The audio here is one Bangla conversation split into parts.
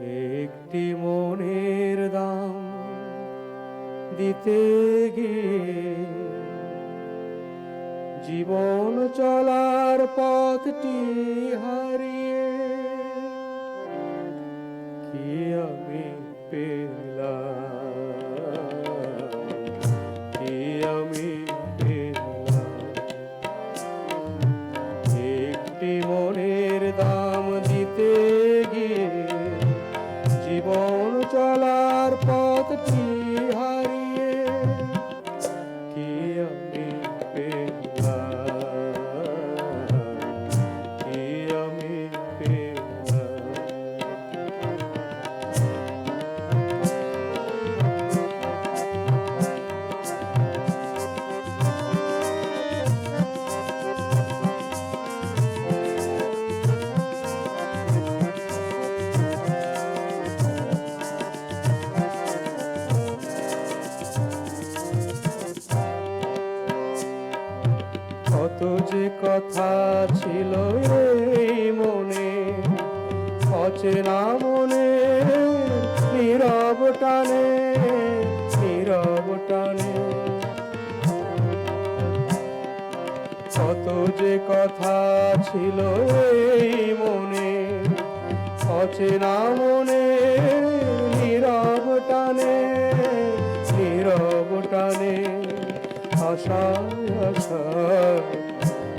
একটি মনের দাম দিতে গিয়ে জীবন চলার পথটি হারিয়ে কি আমি পেলাম? জীবন চলার কত যে কথা ছিল মনে, অচেনা মনে, নীরব টানে নীরব টানে। কত যে কথা ছিল মনে, অচেনা মনে, নীরব টানে নীরব টানে। আশা আশা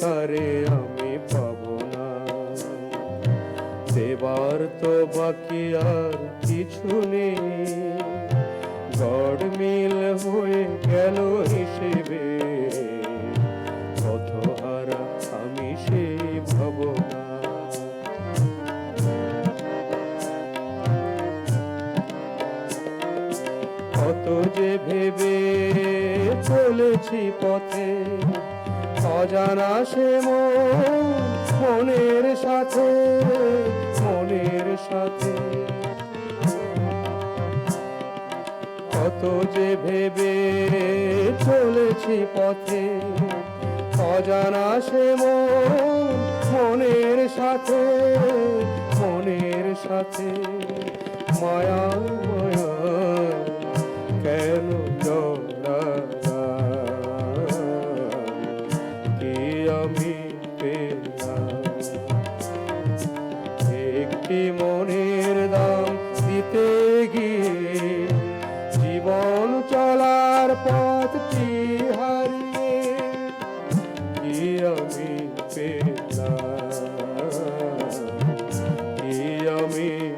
তারে আমি পাব না। দেবার তো বাকি আর কিছু নেই। গড় মিল হয়ে গেল হিসেবে। কত হারা আমি সেই ভাবনা। কত যে ভেবে চলেছি পথে। অজানা সে মন, মনের সাথে মনের সাথে। কত যে ভেবে চলেছি পথে, অজানা সে মন, মনের সাথে মনের সাথে। মায়া মায়া একটি মনের দাম দিতে গিয়ে জীবন চলার পথ পথটি হারিয়ে কি আমি পেলাম কি আমি